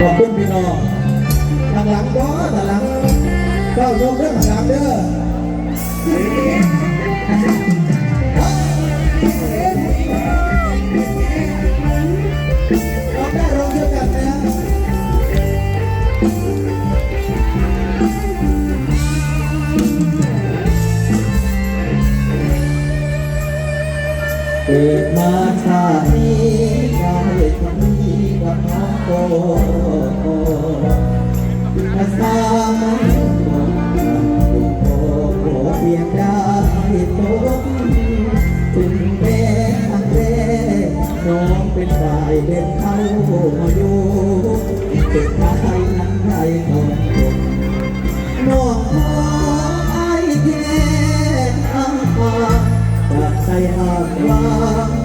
ขอบคุณพี่น้องทางหลังก็ทางหลังก็ยกเรื่องทางหลังเด้อ สุดท้ายนั้นใครต้องจบน้องขอไอ้แค่อ้างปากจากใจหากว่า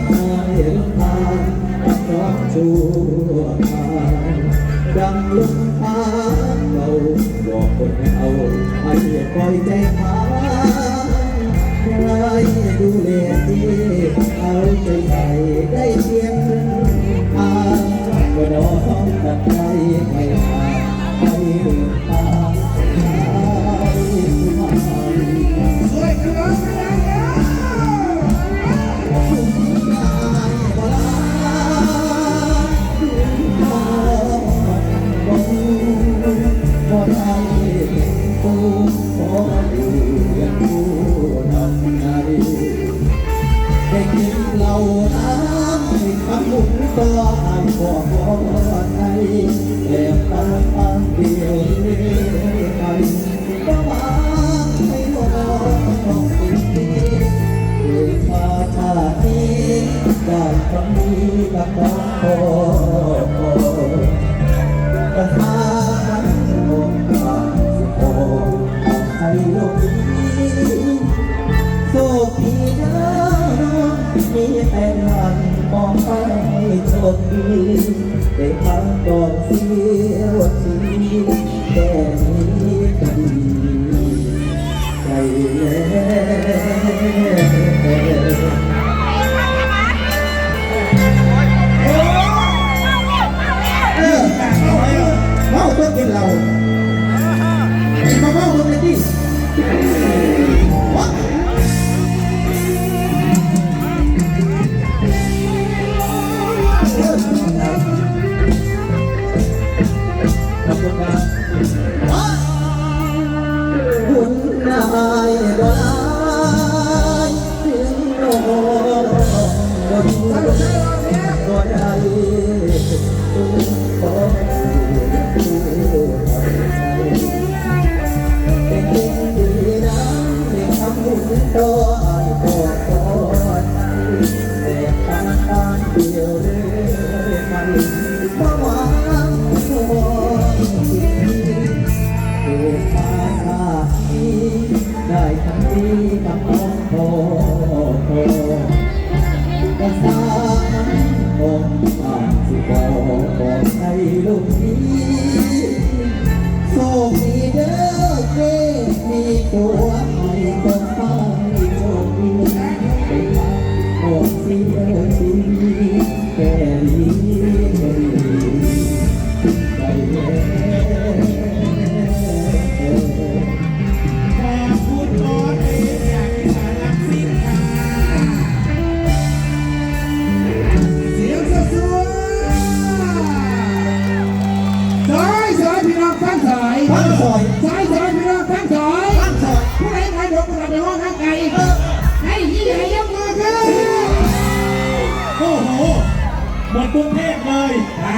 ไม่ลำพานเพราะชั่วคราวดังลมพาำมุนก็อ่านบอกว่าไทยแอบตาตาเดียวเรื่อยไปก็มาให้รอต้องปิดดีเกิดมาชาตินี้ได้คำนี้กับน้องพ่อก็หามันโง่ขาดสิโอให้โลกนี้ มองไปโชคดีได้พักก่อนเสี ร้างองค์สร้างสิบอกบอกให้ลูกนี้โชคดีเด้อเจ้มี สอยสายสายพี่น้องฟังสายฟังสอยผู้ใดใครเดี๋ยวกูจะไปห้องข้างไกลให้ยี่ให้ยกมือขึ้นโอ้โหหมดกรุงเทพเลยอ่า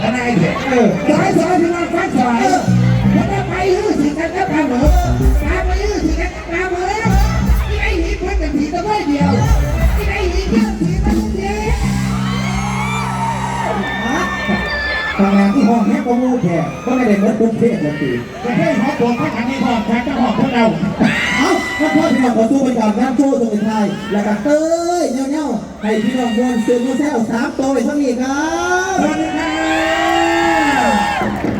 ทนายเด็กเออสายสายพี่น้องฟังสายมันจะไปยื้อสิกันก็ทำเหรอตามไปยื้อสิกันก็ตามเหรอที่ไอ้หีเพื่อนเป็นผีตะไคร้เดียวที่ไอ้หีเพื่อนผีตะลุกเดียวทำงาแค่ ก็มู้แค่ก็ไม่ได้เมื่อปุ๊เทศลยทีประให้เขาตัวข้าหันในหอบแทนจะหอบพวกเราเอ้าถ้าพ่อพี่น้องขอสู้เป็นก่อนน้ำโจ้ตรงไทยและวก็เต้ยเงี้ยวๆให้พี่น้องมวลซื้อมือแซวสามตัวเลยสักหนี้ครับขอบคุณครับ